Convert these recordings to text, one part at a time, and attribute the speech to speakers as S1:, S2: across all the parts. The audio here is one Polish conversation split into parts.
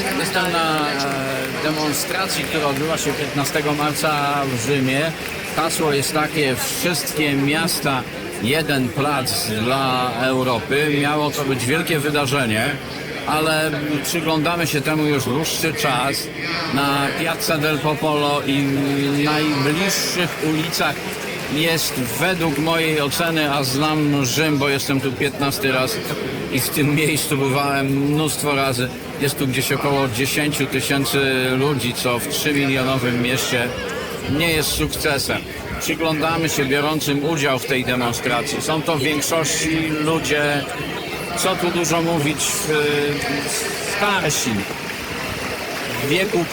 S1: Jestem na e, demonstracji, która odbyła się 15 marca w Rzymie. Hasło jest takie, wszystkie miasta, jeden plac dla Europy. Miało to być wielkie wydarzenie, ale przyglądamy się temu już dłuższy czas. Na Piazza del Popolo i najbliższych ulicach jest według mojej oceny, a znam Rzym, bo jestem tu 15 raz i w tym miejscu bywałem mnóstwo razy. Jest tu gdzieś około 10 tysięcy ludzi, co w 3 milionowym mieście nie jest sukcesem. Przyglądamy się biorącym udział w tej demonstracji. Są to w większości ludzie, co tu dużo mówić, starsi, w wieku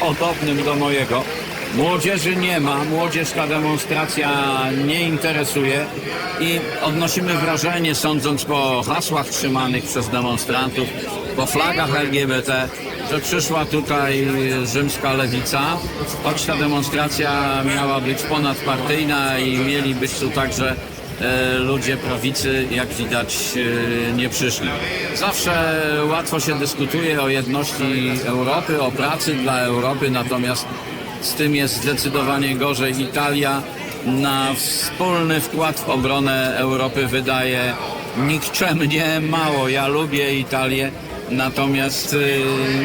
S1: podobnym do mojego. Młodzieży nie ma, młodzież ta demonstracja nie interesuje i odnosimy wrażenie, sądząc po hasłach trzymanych przez demonstrantów, po flagach LGBT, że przyszła tutaj rzymska lewica, choć ta demonstracja miała być ponadpartyjna i mieli być tu także e, ludzie prawicy, jak widać, e, nie przyszli. Zawsze łatwo się dyskutuje o jedności Europy, o pracy dla Europy, natomiast z tym jest zdecydowanie gorzej. Italia na wspólny wkład w obronę Europy wydaje nikczemnie mało. Ja lubię Italię, natomiast y,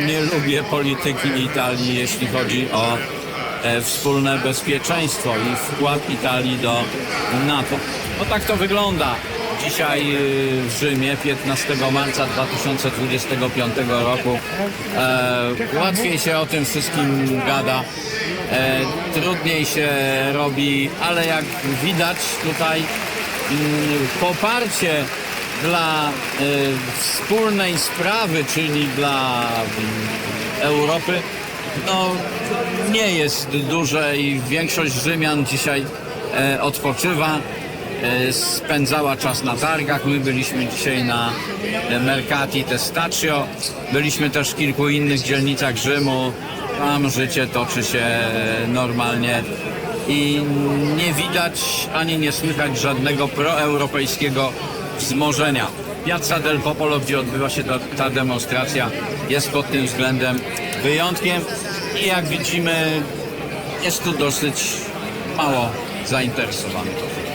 S1: nie lubię polityki Italii, jeśli chodzi o e, wspólne bezpieczeństwo i wkład Italii do NATO. No tak to wygląda. Dzisiaj y, w Rzymie 15 marca 2025 roku e, łatwiej się o tym wszystkim gada, e, trudniej się robi, ale jak widać tutaj mm, poparcie dla e, wspólnej sprawy, czyli dla mm, Europy, no nie jest duże i większość Rzymian dzisiaj e, odpoczywa, spędzała czas na targach. My byliśmy dzisiaj na e, Mercati Testaccio, byliśmy też w kilku innych dzielnicach Rzymu. Tam życie toczy się e, normalnie i nie widać ani nie słychać żadnego proeuropejskiego wzmożenia. Piazza del Popolo, gdzie odbywa się ta, ta demonstracja, jest pod tym względem wyjątkiem i jak widzimy, jest tu dosyć mało zainteresowanych.